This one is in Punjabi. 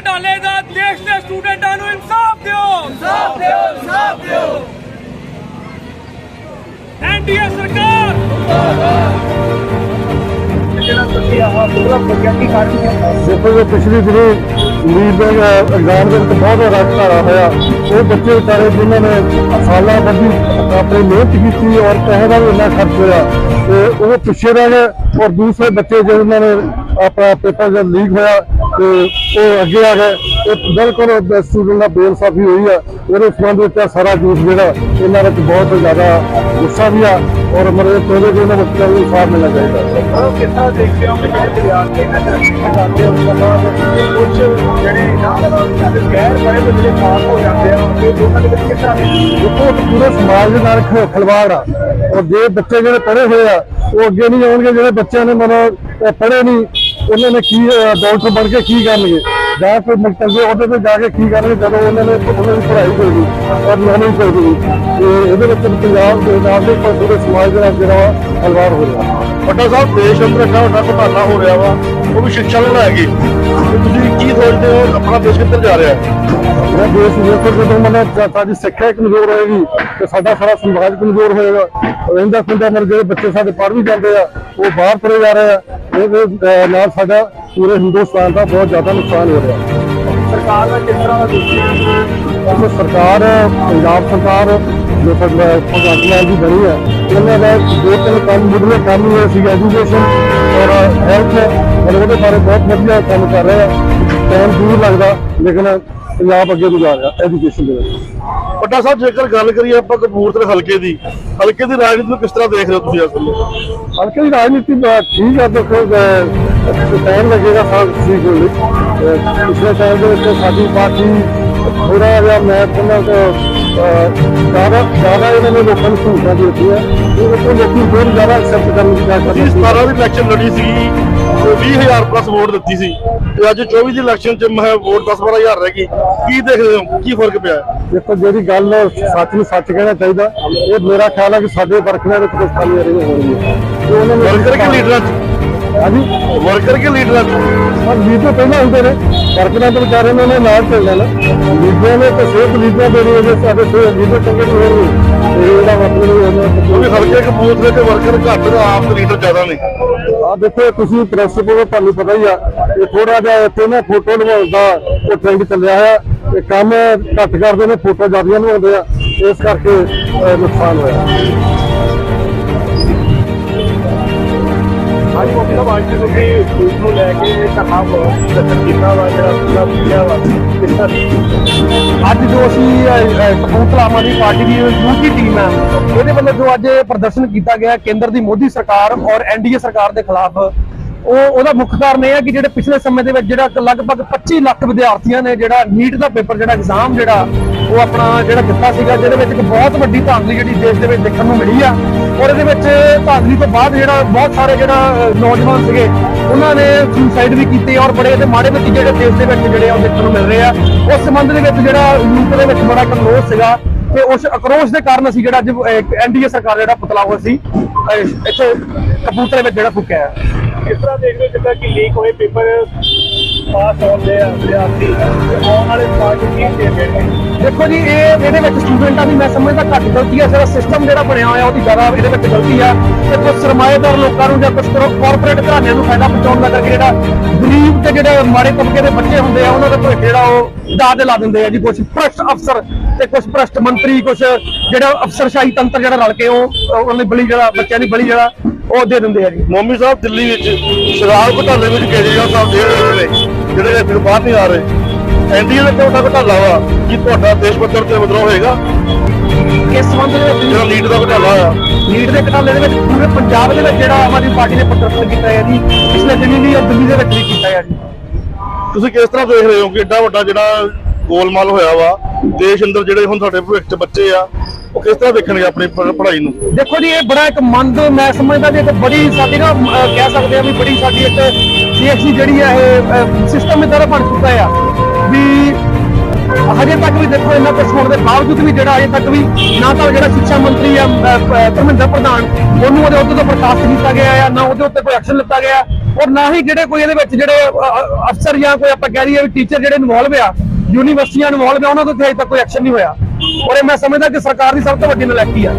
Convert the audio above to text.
ਘਟਾਲੇ ਦਾ ਦੇਸ਼ ਦੇ ਸਟੂਡੈਂਟਾਂ ਨੂੰ ਇਨਸਾਫ ਦਿਓ। ਇਨਸਾਫ ਦਿਓ ਇਨਸਾਫ ਦਿਓ। ਐਨਡੀਏ ਸਰਕਾਰ। ਦੇਖੋ ਜੋ ਪਿਛਲੀ ਦਿਨ ਨੀਬ ਐਗਜ਼ਾਮ ਦੇ ਵਿੱਚ ਬਹੁਤ ਰਸਤਾ ਹੋਇਆ। ਉਹ ਬੱਚੇ ਸਾਰੇ ਜਿਨ੍ਹਾਂ ਨੇ ਸਾਲਾਂ ਬੱਦੀ ਆਪਣੀ ਮਿਹਨਤ ਕੀਤੀ ਔਰ ਪੈਸੇ ਦਾ ਵੀ ਇੰਨਾ ਖਰਚ ਹੋਇਆ। ਤੇ ਉਹ ਪਿੱਛੇ ਰਹਿ ਗਏ ਔਰ ਦੂਸਰੇ ਬੱਚੇ ਜਿਹਨਾਂ ਨੇ ਆਪਣਾ ਪੇਪਰ ਜਦ ਲੀਕ ਹੋਇਆ ਤੇ ਉਹ ਅੱਗੇ ਆ ਗਏ ਇਹ ਬਿਲਕੁਲ ਸਟੂਡੈਂਟ ਦਾ ਬੇਇਨਸਾਫੀ ਹੋਈ ਆ। ਉਹਦੇ ਸੰਬੰਧ ਵਿੱਚ ਸਾਰਾ ਜੂਸ ਜਿਹੜਾ ਇਹਨਾਂ ਵਿੱਚ ਬਹੁਤ ਜ਼ਿਆਦਾ ਗੁੱਸਾ ਵੀ ਆ ਔਰ ਮਰੇ ਤੋਦੇ ਦੇ ਇਹਨਾਂ ਬੱਚਿਆਂ ਨੂੰ ਇਨਸਾਫ ਮਿਲਣਾ ਚਾਹੀਦਾ। ਉਹ ਤਰ੍ਹਾਂ ਦੇਖਦੇ ਹੋ ਕਿ ਜਿਹੜੇ ਵਿਦਿਆਰਥੀ ਨਜ਼ਰ ਕਰਦੇ ਹੋ ਸਮਾਂ ਕੁਝ ਜਿਹੜੇ ਗੈਰ ਹੋਏ ਜਿਹੜੇ ਪਾਸ ਹੋ ਜਾਂਦੇ ਆ ਉਹ ਉਹਨਾਂ ਦੇ ਵਿੱਚ ਦੀ ਦੇਖੋ ਪੂਰੇ ਸਮਾਜ ਦੇ ਨਾਲ ਖਿਲਵਾੜ ਆ। ਔਰ ਜੇ ਬੱਚੇ ਜਿਹੜੇ ਪੜ੍ਹੇ ਹੋਏ ਆ ਉਹ ਅੱਗੇ ਨਹੀਂ ਆਉਣਗੇ ਜਿਹੜੇ ਬੱਚਿਆਂ ਨੇ ਮਤਲਬ ਪੜ੍ਹੇ ਨਹੀਂ ਉਹਨਾਂ ਨੇ ਕੀ ਡਾਕਟਰ ਬਣ ਕੇ ਕੀ ਕਰਨਗੇ? ਜਾਂ ਕੋਈ ਮੰਤਵ ਉਹਦੇ ਤੇ ਜਾ ਕੇ ਕੀ ਕਰਨਗੇ ਜਦੋਂ ਉਹਨਾਂ ਨੇ ਉਹਨਾਂ ਦੀ ਪੜ੍ਹਾਈ ਹੋਏਗੀ ਔਰ ਨੌਲੇਜ ਹੋਏਗੀ ਤੇ ਇਹਦੇ ਵਿੱਚ ਪੰਜਾਬ ਦੇ ਨਾਲ ਦੇ ਪੂਰੇ ਸਮਾਜ ਦੇ ਨਾਲ ਜਿਹੜਾ ਵਾ ਖਿਲਵਾੜ ਹੋ ਰਿਹਾ। ਵੱਡਾ ਸਾਹਿਬ, ਦੇਸ਼ ਅੰਦਰ ਇੰਨਾ ਵੱਡਾ ਘੁਟਾਲਾ ਹੋ ਰਿਹਾ ਵਾ, ਉਹ ਵੀ ਸ਼ਿਕਸ਼ਾ ਨੂੰ ਹੈਗੀ ਤੁਸੀਂ ਕੀ ਸੋਚਦੇ ਹੋ? ਆਪਣਾ ਦੇਸ਼ ਕਿੱਧਰ ਜਾ ਰਿਹਾ? ਹੈ ਮੈਂ ਦੇਸ਼ ਦੇਖੋ ਜਦੋਂ ਸਾ- ਸਾਡੀ ਸਿੱਖਿਆ ਕਮਜ਼ੋਰ ਹੋਏਗੀ ਤੇ ਸਾਡਾ ਸਾਰਾ ਸਮਾਜ ਕਮਜ਼ੋਰ ਹੋਏਗਾ। ਰਹਿੰਦਾ ਖੁੰਦਾ ਮਰ ਜਿਹੜੇ ਬੱਚੇ ਸਾਡੇ ਪੜ੍ਹ ਵੀ ਜਾਂਦੇ ਆ ਉਹ ਬਾਹਰ ਪੜੇ ਜਾ ਰਹੇ ਆ। ਇਹਦੇ ਨਾਲ ਸਾਡਾ ਪੂਰੇ ਹਿੰਦੁਸਤਾਨ ਦਾ ਬਹੁਤ ਜ਼ਿਆਦਾ ਨੁਕਸਾਨ ਹੋ ਰਿਹਾ। ਸਰਕਾਰ ਦਾ ਕਿਸ ਤਰ੍ਹਾਂ ਦਾ ਉਹ ਸਰਕਾਰ ਪੰਜਾਬ ਸਰਕਾਰ ਜੋ ਭਗਵੰਤ ਮਾਨ ਦੀ ਬਣੀ ਹੈ ਉਹਨਾਂ ਦਾ ਦੋ ਤਿੰਨ ਕੰਮ ਮੁੱਢਲੇ ਕੰਮ ਹੋਏ ਸੀ ਐਜੂਕੇਸ਼ਨ ਔਰ ਹੈਲਥ ਔਰ ਉਹਦੇ ਬਾਰੇ ਬਹੁਤ ਵਧੀਆ ਕੰਮ ਕਰ ਰਹੇ। ਆ ਟਾਈਮ ਦੂਰ ਲੱਗਦਾ ਲੇਕਿਨ ਪੰਜਾਬ ਅੱਗੇ ਨੂੰ ਜਾ ਰਿਹਾ ਐਜੂਕੇਸ਼ਨ ਦੇ ਵਿੱਚ। ਵੱਡਾ ਸਾਹਿਬ ਜੇਕਰ ਗੱਲ ਕਰੀਏ ਆਪਾਂ ਕਪੂਰਥਲੇ ਹਲਕੇ ਦੀ ਹਲਕੇ ਦੀ ਰਾਜਨੀਤੀ ਨੂੰ ਕਿਸ ਤਰ੍ਹਾਂ ਦੇਖ ਰਹੇ ਹੋ ਤੁਸੀਂ ਇਸ ਵੇਲੇ? ਹਲਕੇ ਦੀ ਰਾਜਨੀਤੀ ਠੀਕ ਆ ਦੇਖੋ ਟਾਈਮ ਲੱਗੇਗਾ ਸਾਲ ਠੀਕ ਹੋਣ ਲਈ ਪਿਛਲੇ ਟਾਈਮ ਦੇ ਵਿੱਚ ਸਾਡੀ ਪਾਰਟੀ ਥੋੜਾ ਜਿਹਾ ਮੈਂ ਕਹਿੰਦਾ ਕਿ ਜ਼ਿਆਦਾ ਜ਼ਿਆਦਾ ਇਹਨਾਂ ਨੇ ਲੋਕਾਂ ਨੂੰ ਸਹੂਲਤਾਂ ਦੇ ਦਿੱਤੀਆਂ। ਇਹ ਤੋਂ ਲੋਕੀ ਹੋਰ ਜ਼ਿਆਦਾ ਐਕਸੈਪਟ ਕਰਨ ਦੀ ਗੱਲ ਤੁਸੀਂ 17 ਦੀ ਇਲੈਕਸ਼ਨ ਲੜੀ ਸੀ। ਤੇ 20000 ਪਲੱਸ ਵੋਟ ਦਿੱਤੀ ਸੀ। ਤੇ ਅੱਜ 24 ਦੀ ਇਲੈਕਸ਼ਨ 'ਚ ਮੈਂ ਵੋਟ 10-12000 ਰਹਿ ਗਈ। ਕੀ ਦੇਖਦੇ ਹੋ? ਕੀ ਫ਼ਰਕ ਪਿਆ? ਹੈ? ਦੇਖੋ ਜਿਹੜੀ ਗੱਲ ਸੱਚ ਨੂੰ ਸੱਚ ਕਹਿਣਾ ਚਾਹੀਦਾ ਇਹ ਮੇਰਾ ਖਿਆਲ ਹੈ ਕਿ ਸਾਡੇ ਵਰਕਰਾਂ ਵਿੱਚ ਕੁਝ ਕਮੀ ਰਹੀ ਹੈ ਉਹਨਾਂ ਨੇ ਵਰਕਰ ਕਿ ਲੀਡਰਾਂ 'ਚ ਹਾਂਜੀ। ਵਰਕਰ ਕਿ ਲੀਡਰਾਂ 'ਚ ਪਰ ਲੀਡਰ ਪਹਿਲਾਂ ਹੁੰਦੇ ਨੇ। ਵਰਕਰਾਂ ਦੇ ਵਿਚਾਰੇ ਨੇ ਉਹਨਾਂ ਨਾਲ ਚੱਲਣਾ ਨਾ। ਲੀਡਰਾਂ ਨੇ ਤਾਂ ਸਿਰਫ ਲੀਡਰਾਂ ਦੇ ਨਹੀਂ ਹੁੰਦੇ ਸਾਡੇ ਸਿਰਫ ਲੀਡਰ ਚੰਗੇ ਨਹੀਂ ਹੋਣਗੇ ਤੇ ਇਹਦਾ ਮਤਲਬ ਇਹ ਉਹ ਵੀ ਹੁੰਦਾ ਹਲਕੇ ਕਪੂਰਥਲੇ ਤੇ ਵਰਕਰ ਘੱਟ ਤੇ ਆਪ ਤੇ ਲੀਡਰ ਜ਼ਿਆਦਾ ਨੇ। ਆ ਦੇਖੋ ਤੁਸੀਂ ਪ੍ਰਿੰਸੀਪਲ ਤੁਹਾਨੂੰ ਪਤਾ ਹੀ ਆ ਇਹ ਥੋੜਾ ਜਿਹਾ ਇੱਥੇ ਨਾ ਫੋਟੋ ਲਵਾਉਣ ਦਾ ਉਹ ਟ੍ਰੈਂਡ ਚੱਲਿਆ ਹੋਇਆ। ਇਹ ਕੰਮ ਘੱਟ ਕਰਦੇ ਨੇ ਫੋਟੋ ਜ਼ਿਆਦਾ ਲਵਾਉਂਦੇ ਆ। ਇਸ ਕਰਕੇ ਨੁਕਸਾਨ ਹੋਇਆ। ਅੱਜ ਮੁੱਖ ਸਮਾਜ ਦੇ ਤੁਸੀਂ ਸਕੂਲ ਨੂੰ ਲੈ ਕੇ ਧਰਨਾ ਪ੍ਰਦਰਸ਼ਨ ਕੀਤਾ ਵਾ, ਜਿਹੜਾ ਪੂਰਾ ਕੀਤਾ ਵਾ ਕਿਸ ਤਰ੍ਹਾਂ ਅੱਜ ਜੋ ਅਸੀਂ ਕਪੂਰਥਲਾ ਆਮ ਆਦਮੀ ਪਾਰਟੀ ਦੀ ਯੂਥ ਦੀ ਟੀਮ ਹੈ ਇਹਦੇ ਵੱਲੋਂ ਜੋ ਅੱਜ ਪ੍ਰਦਰਸ਼ਨ ਕੀਤਾ ਗਿਆ, ਕੇਂਦਰ ਦੀ ਮੋਦੀ ਸਰਕਾਰ ਔਰ ਐਨਡੀਏ ਸਰਕਾਰ ਦੇ ਖਿਲਾਫ, ਉਹ, ਉਹਦਾ ਮੁੱਖ ਕਾਰਨ ਇਹ ਹੈ ਕਿ ਜਿਹੜੇ ਪਿਛਲੇ ਸਮੇਂ ਦੇ ਵਿੱਚ ਜਿਹੜਾ ਲਗਭਗ 25 ਲੱਖ ਵਿਦਿਆਰਥੀਆਂ ਨੇ ਜਿਹੜਾ ਨੀਟ ਦਾ ਪੇਪਰ, ਜਿਹੜਾ ਐਗਜ਼ਾਮ ਜਿਹੜਾ, ਉਹ ਆਪਣਾ ਜਿਹੜਾ ਦਿੱਤਾ ਸੀਗਾ, ਜਿਹਦੇ ਵਿੱਚ ਇੱਕ ਬਹੁਤ ਵੱਡੀ ਧਾਂਦਲੀ ਜਿਹੜੀ ਦੇਸ਼ ਦੇ ਵਿੱਚ ਦੇਖਣ ਨੂੰ ਮਿਲੀ ਆ। ਔਰ ਇਹਦੇ ਵਿੱਚ ਧਾਂਦਲੀ ਤੋਂ ਬਾਅਦ ਜਿਹੜਾ ਬਹੁਤ ਸਾਰੇ ਜਿਹੜਾ ਨੌਜਵਾਨ ਸੀਗੇ, ਉਹਨਾਂ ਨੇ ਸੁਸਾਈਡ ਵੀ ਕੀਤੇ ਔਰ ਬੜੇ ਇਹਦੇ ਮਾੜੇ ਨਤੀਜੇ ਜਿਹੜੇ ਦੇਸ਼ ਦੇ ਵਿੱਚ ਜਿਹੜੇ ਉਹ ਦੇਖਣ ਨੂੰ ਮਿਲ ਰਹੇ ਆ। ਉਸ ਸੰਬੰਧ ਦੇ ਵਿੱਚ ਜਿਹੜਾ ਯੂਥ ਦੇ ਵਿੱਚ ਬੜਾ ਕੰਟਰੋਲ ਸੀਗਾ ਤੇ ਉਸ ਅਕਰੋਸ਼ ਦੇ ਕਾਰਨ ਅਸੀਂ ਜਿਹੜਾ ਅੱਜ ਐਨਡੀਏ ਸਰਕਾਰ ਦਾ ਜਿਹੜਾ ਪੁਤਲਾ ਹੋਇਆ ਸੀ ਇੱਥੇ ਕਪੂਰਥਲੇ ਵਿੱਚ ਜਿਹੜਾ ਫੁੱਕਿਆ ਹੈ ਕਿਸ ਤਰ੍ਹਾਂ ਦੇਖਦੇ ਜਿੱਦਾਂ ਕਿ ਲੀਕ ਹੋਏ ਪੇਪਰ ਪਾਸ ਹੋਣ ਆ ਵਿਦਿਆਰਥੀ ਆਉਣ ਵਾਲੇ ਸਮਾਜ ਕੀ ਦੇ ਦੇਣਗੇ ਦੇਖੋ ਜੀ, ਇਹ ਇਹਦੇ ਵਿੱਚ ਸਟੂਡੈਂਟਾਂ ਦੀ ਮੈਂ ਸਮਝਦਾ ਘੱਟ ਗਲਤੀ ਹੈ ਜਿਹੜਾ ਸਿਸਟਮ ਜਿਹੜਾ ਬਣਿਆ ਹੋਇਆ ਉਹਦੀ ਜ਼ਿਆਦਾ ਇਹਦੇ ਵਿੱਚ ਗਲਤੀ ਆ। ਤੇ ਕੁਝ ਸਰਮਾਏਦਾਰ ਲੋਕਾਂ ਨੂੰ ਜਾਂ ਕੁਝ ਕਾਰਪੋਰੇਟ ਘਰਾਣਿਆਂ ਨੂੰ ਫਾਇਦਾ ਪਹੁੰਚਾਉਣ ਦਾ ਕਰਕੇ ਜਿਹੜਾ ਗਰੀਬ ਤੇ ਜਿਹੜੇ ਮਾੜੇ ਤਬਕੇ ਦੇ ਬੱਚੇ ਹੁੰਦੇ ਆ, ਉਹਨਾਂ ਦਾ ਭਵਿੱਖ ਜਿਹੜਾ ਉਹ ਦਾਅ ਲਾ ਦਿੰਦੇ ਆ ਜੀ। ਕੁਝ ਭ੍ਰਸ਼ਟ ਅਫਸਰ ਤੇ ਕੁਝ ਭ੍ਰਸ਼ਟ ਮੰਤਰੀ ਕੁਝ ਜਿਹੜਾ ਅਫਸਰਸ਼ਾਹੀ ਤੰਤਰ ਜਿਹੜਾ ਰਲ ਕੇ ਉਹ ਉਹਨਾਂ ਦੀ ਬਲੀ ਜਿਹੜਾ, ਬੱਚਿਆਂ ਦੀ ਬਲੀ ਜਿਹੜਾ ਉਹ ਦੇ ਦਿੰਦੇ ਆ ਜੀ। ਮੋਮੀ ਸਾਹਿਬ, ਦਿੱਲੀ ਵਿੱਚ ਸ਼ਰਾਬ ਘੁਟਾਲੇ ਵਿੱਚ ਕੇਜਰੀਵਾਲ ਸਾਹਿਬ ਦੇ ਰਹੇ ਨੇ, ਜਿਹੜੇ ਫਿਰ ਬਾਹਰ ਨਹੀਂ ਆ ਰਹੇ। ਐਨਡੀਏ ਦਾ ਤੁਹਾਡਾ ਘੁਟਾਲਾ ਵਾ ਕੀ ਤੁਹਾਡਾ ਦੇਸ਼ ਪੱਧਰ ਤੇ ਵਿਦਰੋਹ ਹੋਏਗਾ? ਇਸ ਸੰਬੰਧ ਦੇ ਵਿੱਚ? ਜਿਹੜਾ ਲੀਡ ਦਾ ਘੁਟਾਲਾ ਆ। ਨੀਟ ਦੇ ਘਟਾਲੇ ਦੇ ਵਿੱਚ ਪੂਰੇ ਪੰਜਾਬ ਦੇ ਵਿੱਚ ਜਿਹੜਾ ਆਮ ਆਦਮੀ ਪਾਰਟੀ ਨੇ ਪ੍ਰਦਰਸ਼ਨ ਕੀਤਾ ਹੈ ਜੀ ਪਿਛਲੇ ਦਿਨੀ ਵੀ ਔਰ ਦਿੱਲੀ ਦੇ ਵਿੱਚ ਵੀ ਕੀਤਾ ਹੈ ਜੀ। ਤੁਸੀਂ ਕਿਸ ਤਰ੍ਹਾਂ ਦੇਖ ਰਹੇ ਹੋ ਕਿ ਏਡਾ ਵੱਡਾ ਜਿਹੜਾ ਗੋਲਮਾਲ ਹੋਇਆ ਵਾ ਦੇਸ਼ ਅੰਦਰ ਜਿਹੜੇ ਹੁਣ ਤੁਹਾਡੇ ਭਵਿੱਖ 'ਚ ਬੱਚੇ ਆ ਉਹ ਕਿਸ ਤਰ੍ਹਾਂ ਦੇਖਣਗੇ ਆਪਣੀ ਪੜ੍ਹਾਈ ਨੂੰ? ਦੇਖੋ ਜੀ ਇਹ ਬੜਾ ਇੱਕ ਮੰਦ ਮੈਂ ਸਮਝਦਾ ਵੀ ਇੱਕ ਬੜੀ ਸਾਡੀ ਨਾ ਕਹਿ ਸਕਦੇ ਆ ਵੀ ਬੜੀ ਸਾਡੀ ਇੱਕ ਦੀ ਜਿਹੜੀ ਹੈ ਇਹ ਸਿਸਟਮ ਇਦਾਂ ਦਾ ਬਣ ਚੁੱਕਾ ਆ। ਹਜੇ ਤੱਕ ਵੀ ਦੇਖੋ ਇੰਨਾ ਕੁਝ ਹੋਣ ਦੇ ਬਾਵਜੂਦ ਵੀ ਜਿਹੜਾ ਅਜੇ ਤੱਕ ਵੀ ਨਾ ਤਾਂ ਜਿਹੜਾ ਸਿੱਖਿਆ ਮੰਤਰੀ ਆ ਧਰਮਿੰਦਰ ਪ੍ਰਧਾਨ, ਉਹਨੂੰ ਉਹਦੇ ਉੱਤੇ ਤੋਂ ਬਰਖਾਸਤ ਕੀਤਾ ਗਿਆ ਆ, ਨਾ ਉਹਦੇ ਉੱਤੇ ਕੋਈ ਐਕਸ਼ਨ ਲਿੱਤਾ ਗਿਆ। ਔਰ ਨਾ ਹੀ ਜਿਹੜੇ ਕੋਈ ਇਹਦੇ ਵਿੱਚ ਜਿਹੜੇ ਅਫਸਰ ਜਾਂ ਕੋਈ ਆਪਾਂ ਕਹਿ ਰਹੀਏ ਵੀ ਟੀਚਰ ਜਿਹੜੇ ਇਨਵੋਲਵ ਆ ਯੂਨੀਵਰਸਿਟੀਆਂ ਇਨਵੋਲਵ ਆ, ਉਹਨਾਂ ਤੋਂ ਹਜੇ ਤੱਕ ਕੋਈ ਐਕਸ਼ਨ ਨਹੀਂ ਹੋਇਆ। ਔਰ ਇਹ ਮੈਂ ਸਮਝਦਾ ਕਿ ਸਰਕਾਰ ਦੀ ਸਭ ਤੋਂ ਵੱਡੀ ਨਲਾਇਕੀ ਆ।